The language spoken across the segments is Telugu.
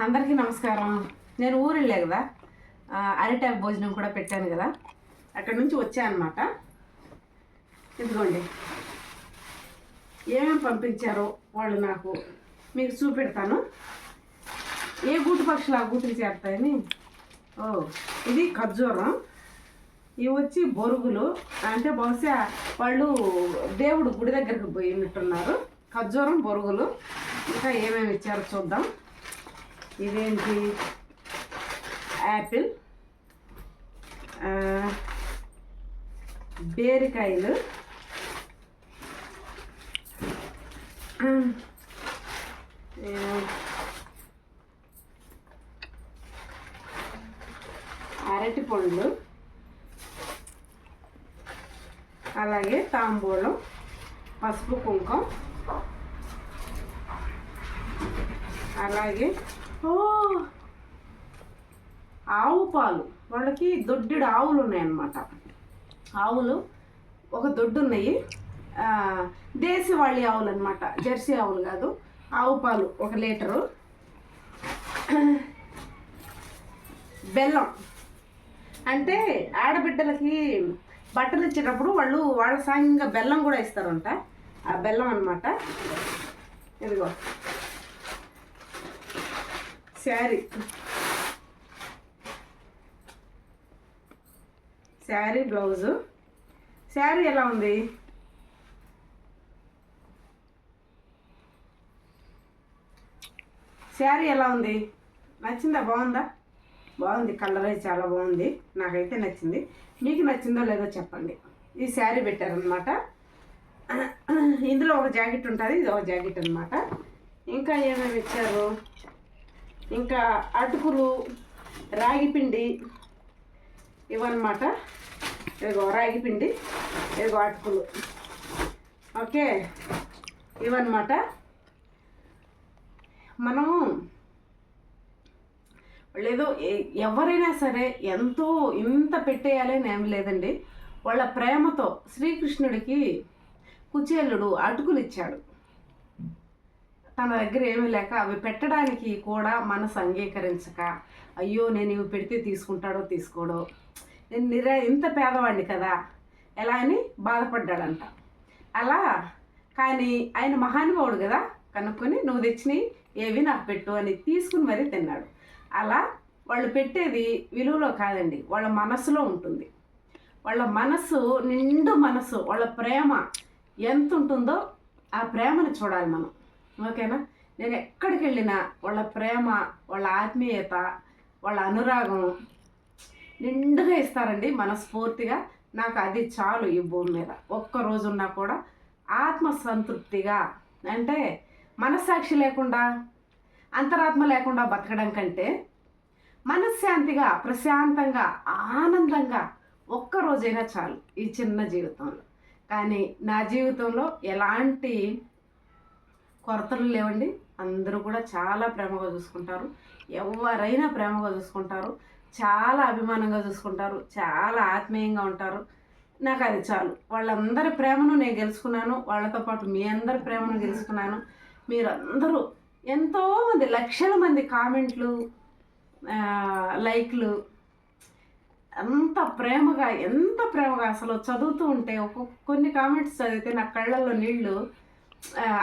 అందరికీ నమస్కారం. నేను ఊరు వెళ్ళా కదా అరిటాక్ భోజనం కూడా పెట్టాను కదా? అక్కడ నుంచి వచ్చా ఇదిగోండి. ఏమేమి పంపించారో వాళ్ళు నాకు మీకు చూపెడతాను. ఏ గూటి పక్షులు ఆ గూటికి చేరుతాయని? ఓ ఇది ఖర్జూరం. ఇవి వచ్చి బొరుగులు. అంటే బహుశా వాళ్ళు దేవుడు గుడి దగ్గరికి పోయినట్టున్నారు. ఖర్జూరం బొరుగులు. ఇంకా ఏమేమి ఇచ్చారో చూద్దాం. ఇదేంటి? యాపిల్. ఆ, బేరికాయలు. అరటి పండ్లు అలాగే తాంబూలం పసుపు కుంకం అలాగే ఆవు పాలు. వాళ్ళకి దొడ్డిడు ఆవులు ఉన్నాయన్నమాట. ఆవులు? ఒక దొడ్డు ఉన్నాయి దేశవాళీ ఆవులు అనమాట జెర్సీ ఆవులు కాదు. ఆవు పాలు ఒక లీటరు. బెల్లం. అంటే ఆడబిడ్డలకి బట్టలు ఇచ్చేటప్పుడు వాళ్ళు వాళ్ళ సాంగంగా బెల్లం కూడా ఇస్తారంట. ఆ బెల్లం అనమాట ఇదిగో. శారీ. శారీ బ్లౌజు. శారీ ఎలా ఉంది? శారీ ఎలా ఉంది? నచ్చిందా? బాగుందా? బాగుంది. కలర్ అయితే చాలా బాగుంది. నాకైతే నచ్చింది. మీకు నచ్చిందో లేదో చెప్పండి. ఈ శారీ పెట్టారనమాట ఇందులో ఒక జాకెట్ ఉంటుంది. ఇది ఒక జాకెట్ అనమాట ఇంకా ఏమేమి ఇచ్చారు? ఇంకా అటుకులు రాగిపిండి ఇవన్నమాట ఇదిగో రాగిపిండి ఏదో ఇదిగో అటుకులు. ఓకే ఇవన్నమాట మనము లేదో ఎవరైనా సరే ఎంతో ఇంత పెట్టేయాలని ఏం లేదండి. వాళ్ళ ప్రేమతో శ్రీకృష్ణుడికి కుచేలుడు అటుకులు ఇచ్చాడు. తన దగ్గర ఏమీ లేక అవి పెట్టడానికి కూడా మనసు అంగీకరించక అయ్యో నేను ఇవి పెడితే తీసుకుంటాడో తీసుకోడో. నేను నిరా ఇంత పేదవాడిని కదా. ఎలా అని బాధపడ్డాడంట. అలా కానీ ఆయన మహానుభావుడు కదా కనుక్కొని నువ్వు తెచ్చినవి ఏవి నాకు పెట్టు అని తీసుకుని మరీ తిన్నాడు. అలా వాళ్ళు పెట్టేది విలువలో కాదండి వాళ్ళ మనసులో ఉంటుంది. వాళ్ళ మనసు నిండు మనసు వాళ్ళ ప్రేమ ఎంత ఉంటుందో ఆ ప్రేమను చూడాలి మనం. ఓకేనా? నేను ఎక్కడికి వెళ్ళినా వాళ్ళ ప్రేమ వాళ్ళ ఆత్మీయత వాళ్ళ అనురాగం నిండుగా ఇస్తారండి మనస్ఫూర్తిగా. నాకు అది చాలు ఈ భూమి మీద. ఒక్క ఉన్నా కూడా ఆత్మ సంతృప్తిగా అంటే మనస్సాక్షి లేకుండా అంతరాత్మ లేకుండా బతకడం కంటే మనశ్శాంతిగా ప్రశాంతంగా ఆనందంగా ఒక్కరోజైనా చాలు ఈ చిన్న జీవితంలో. కానీ నా జీవితంలో ఎలాంటి కొరతలు లేవండి. అందరూ కూడా చాలా ప్రేమగా చూసుకుంటారు. ఎవరైనా ప్రేమగా చూసుకుంటారు. చాలా అభిమానంగా చూసుకుంటారు. చాలా ఆత్మీయంగా ఉంటారు. నాకు అది చాలు. వాళ్ళందరి ప్రేమను నేను గెలుచుకున్నాను. వాళ్ళతో పాటు మీ అందరి ప్రేమను గెలుచుకున్నాను. మీరందరూ ఎంతోమంది లక్షల మంది కామెంట్లు లైక్లు. అంత ప్రేమగా ఎంత ప్రేమగా అసలు చదువుతూ ఉంటే ఒక్కొక్క కొన్ని కామెంట్స్ చదివితే నా కళ్ళల్లో నీళ్ళు.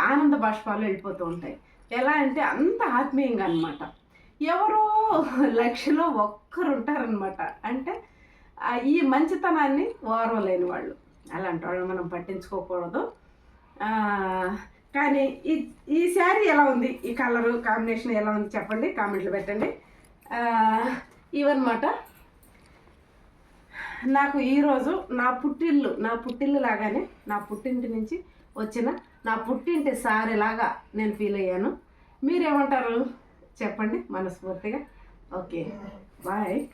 ఆనంద బాష్పాలు వెళ్ళిపోతూ ఉంటాయి. ఎలా అంటే అంత ఆత్మీయంగా అనమాట ఎవరో లక్షలో ఒక్కరు ఉంటారనమాట అంటే ఈ మంచితనాన్ని ఓర్వలేని వాళ్ళు. అలాంటి వాళ్ళు మనం పట్టించుకోకూడదు. కానీ ఈ ఈ శారీ ఎలా ఉంది? ఈ కలరు కాంబినేషన్ ఎలా ఉంది చెప్పండి కామెంట్లు పెట్టండి. ఇవన్నమాట. నాకు ఈరోజు నా పుట్టిల్లు నా పుట్టిల్లు లాగానే నా పుట్టింటి నుంచి వచ్చిన నా పుట్టింటి సారీలాగా నేను ఫీల్ అయ్యాను. మీరేమంటారు? చెప్పండి మనస్ఫూర్తిగా. Okay bye